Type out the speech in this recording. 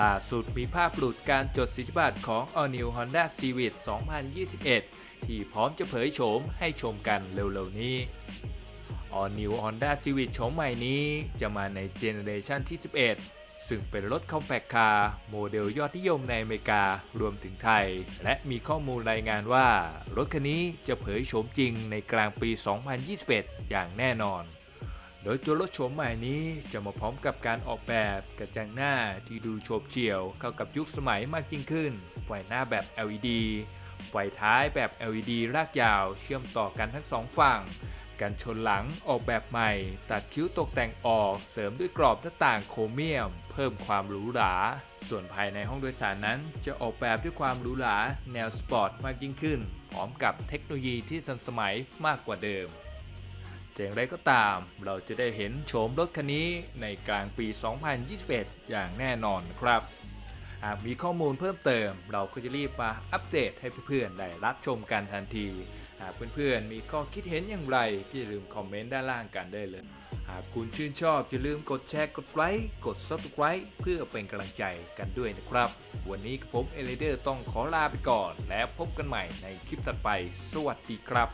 ล่าสุดมีภาพหลุดการจดสิทธิบัตรของ All New Honda Civic 2021 ที่พร้อมจะเผยโฉมให้ชมกันเร็วๆนี้ All New Honda Civic โฉมใหม่นี้จะมาในเจเนเรชันที่ 11 ซึ่งเป็นรถ Compact Car โมเดลยอดนิยมในอเมริการวมถึงไทย และมีข้อมูลรายงานว่า รถคันนี้จะเผยโฉมจริงในกลางปี 2021 อย่างแน่นอน โดยตัวรถโฉมใหม่นี้จะมาพร้อมกับการออกแบบกระจังหน้าที่ดูโฉบเฉี่ยวเข้ากับยุคสมัยมากยิ่งขึ้น ไฟหน้าแบบ LED ไฟท้ายแบบ LED รากยาวเชื่อมต่อกันทั้งสองฝั่ง กันชนหลังออกแบบใหม่ ตัดคิ้วตกแต่งออก เสริมด้วยกรอบหน้าต่างโครเมียม เพิ่มความหรูหรา ส่วนภายในห้องโดยสารนั้น จะออกแบบด้วยความหรูหราแนวสปอร์ตมากยิ่งขึ้น พร้อมกับเทคโนโลยีที่ทันสมัยมากกว่าเดิม จะอย่างไรก็ตามเราจะได้เห็นโฉมรถคันนี้ในกลางปี 2021 อย่างแน่นอนครับ หากมีข้อมูลเพิ่มเติม เราก็จะรีบมาอัปเดตให้เพื่อนๆได้รับชมกันทันที หากเพื่อนๆมีข้อคิดเห็นอย่างไรก็อย่าลืมคอมเมนต์ด้านล่างกันได้เลย หากคุณชื่นชอบอย่าลืมกดแชร์กดไลค์กด subscribe เพื่อเป็นกำลังใจกันด้วยนะครับ วันนี้กับผมเอเลเดอร์ต้องขอลาไปก่อน และพบกันใหม่ในคลิปถัดไป สวัสดีครับ